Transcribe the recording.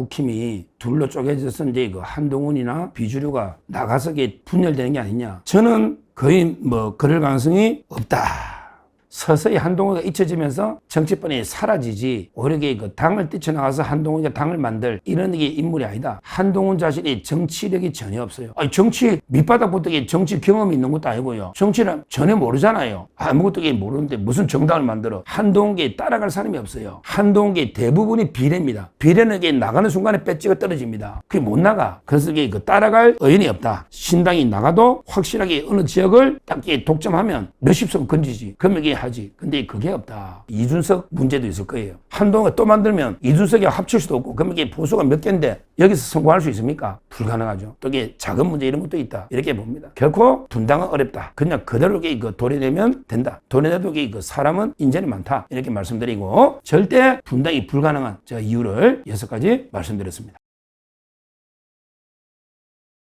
국힘이 둘로 이제 그 한동훈이나 비주류가 나가서 분열되는 게 아니냐. 저는 거의 뭐 그럴 가능성이 없다. 서서히 한동훈가 잊혀지면서 정치권이 사라지지 오히려 그 당을 뛰쳐나가서 한동훈이가 당을 만들 이런 게 인물이 아니다. 한동훈 자신이 정치력이 전혀 없어요. 아니 정치 밑바닥부터 정치 경험이 있는 것도 아니고요. 정치는 전혀 모르잖아요. 아무것도 모르는데 무슨 정당을 만들어. 한동훈에 따라갈 사람이 없어요. 한동훈의 대부분이 비례입니다. 비례는 나가는 순간에 배지가 떨어집니다. 그게 못 나가. 그래서 그 따라갈 의원이 없다. 신당이 나가도 확실하게 어느 지역을 딱 독점하면 몇십 석 건지지. 그러면 이게 하지. 근데 그게 없다. 이준석 문제도 있을 거예요. 한동훈 또 만들면 이준석이 합칠 수도 없고 그러면 이게 보수가 몇 개인데 여기서 성공할 수 있습니까? 불가능하죠. 또 이게 작은 문제 이런 것도 있다. 이렇게 봅니다. 결코 분당은 어렵다. 그냥 그대로 그 도래되면 된다. 도래돼도 그 사람은 인재는 많다. 이렇게 말씀드리고 절대 분당이 불가능한 제가 이유를 여섯 가지 말씀드렸습니다.